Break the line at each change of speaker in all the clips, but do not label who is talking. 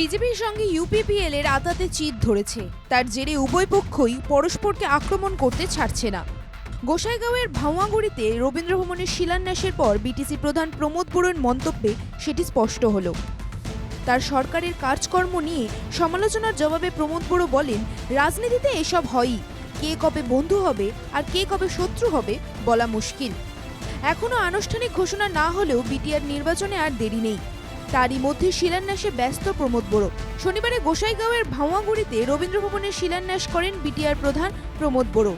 বিজেপির সঙ্গে ইউপিপিএল এর আতাতে চিত ধরেছে। তার জেরে উভয় পক্ষই পরস্পরকে আক্রমণ করতে ছাড়ছে না। গোসাইগাঁওয়ের ভাওয়াগুড়িতে রবীন্দ্র ভবনের শিলান্যাসের পর বিটিসি প্রধান প্রমোদ বড়ুর মন্তব্যে সেটি স্পষ্ট হলো। তার সরকারের কাজকর্ম নিয়ে সমালোচনার জবাবে প্রমোদ বড়ো বলেন, রাজনীতিতে এসব হয়ই। কে কবে বন্ধু হবে আর কে কবে শত্রু হবে বলা মুশকিল। এখনও আনুষ্ঠানিক ঘোষণা না হলেও বিটিআর নির্বাচনে আর দেরি নেই। তারই মধ্যে শিলান্যাসে ব্যস্ত প্রমোদ বড়ো। শনিবারে গোসাইগাঁওয়ের ভাওয়াগুড়িতে রবীন্দ্র ভবনের শিলান্যাস করেন বিটিআর প্রধান প্রমোদ বড়ো।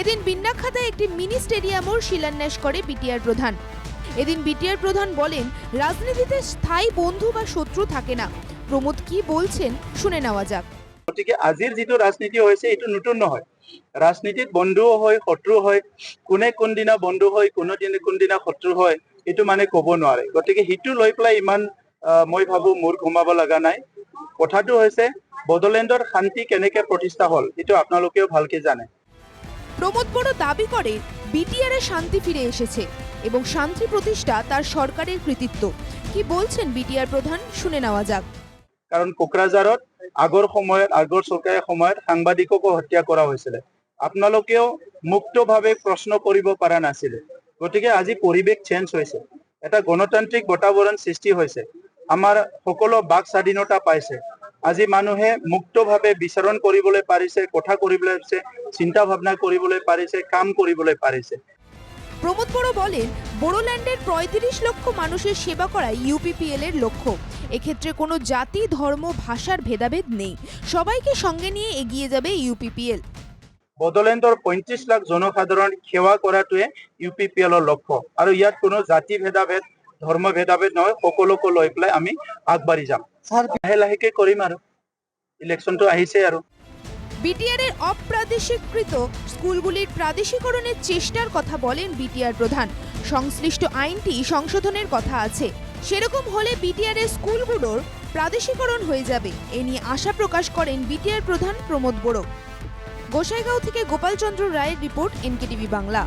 এদিন বিন্নাখাতায় একটি মিনি স্টেডিয়ামও শিলান্যাস করে বিটিআর প্ৰধান এদিন বিটিআর প্রধান বলেন, রাজনীতিতে স্থায়ী বন্ধু বা শত্রু থাকে না। প্রমোদ কি বলছেন শুনে নেওয়া যাক।
গতিকে আজিৰ যিটো ৰাজনীতি হৈছে, এইটো নতুন নহয়। ৰাজনীতিত বন্ধুও হয় শত্ৰু হয়। কোনে কোনদিনা বন্ধু হয়, কোনোদিনা কোনদিনা শত্ৰু হয় এইটো মানে ক'ব নোৱাৰে। গতিকে সেইটো লৈ পেলাই ইমান মই ভাবো মূৰ ঘুমাব লগা নাই। কথাটো হৈছে বড়োলেণ্ডৰ শান্তি কেনেকে প্ৰতিষ্ঠা হ'ল এইটো আপোনালোকেও ভালকে জানে।
প্রমোদ বড় দাবি করে বিটিআর এ শান্তি ফিরে এসেছে এবং শান্তি প্রতিষ্ঠা তার সরকারের কৃতিত্ব। কি বলছেন বিটিআর প্রধান? শুনে নেওয়া যাক।
কাৰণ কোকৰাঝাৰত আগৰ সময়ত আগৰ চৰকাৰৰ সময়ত সাংবাদিককো হত্যা কৰা হৈছিলে। আপোনালোকেও মুক্তভাৱে প্ৰশ্ন কৰিব পৰা নাছিলে। গতিকে আজি পৰিৱেশ চেঞ্জ হৈছে। এটা গণতান্ত্ৰিক বাতাবৰণ সৃষ্টি হৈছে। আমাৰ সকলো বাক স্বাধীনতা পাইছে। আজি মানুহে মুক্তভাৱে বিচৰণ কৰিবলৈ পাৰিছে, কথা কৰিবলৈ চিন্তা ভাৱনা কৰিবলৈ পাৰিছে, কাম কৰিবলৈ পাৰিছে।
প্রমোদ বড় বলেন বোড়োল্যান্ডের পঁয়ত্রিশ লক্ষ মানুষের সেবা করাই ইউপিপিএল এর লক্ষ্য। এক্ষেত্রে কোনো জাতি, ধর্ম, ভাষার ভেদাভেদ নেই। সবাইকে সঙ্গে নিয়ে এগিয়ে যাবে ইউপিপিএল
বড়োলেণ্ডৰ পঁয়ত্ৰিশ লাখ জনসাধাৰণ সেৱা কৰাটোৱে ইউ পি পি এলৰ লক্ষ্য। আৰু ইয়াত কোনো জাতি ভেদাভেদ ধৰ্ম ভেদাভেদ নহয় সকলোকো লৈ পেলাই আমি আগবাঢ়ি যাম। লাহে লাহেকে কৰিম আৰু। ইলেকশ্যনটো আহিছে আৰু।
বিটিআর এর অপ্রাদেশিককৃত স্কুলগুলির প্রাদেশিকরণের চেষ্টার কথা বলেন বিটিআর প্রধান। সংশ্লিষ্ট আইনটি সংশোধনের কথা আছে। সেরকম হলে বিটিআর এর স্কুলগুলোর প্রাদেশিকরণ হয়ে যাবে। এ নিয়ে আশা প্রকাশ করেন বিটিআর প্রধান প্রমোদ বড়ো। গোসাইগাঁও থেকে গোপালচন্দ্র রায়ের রিপোর্ট এনকেটিভি বাংলা।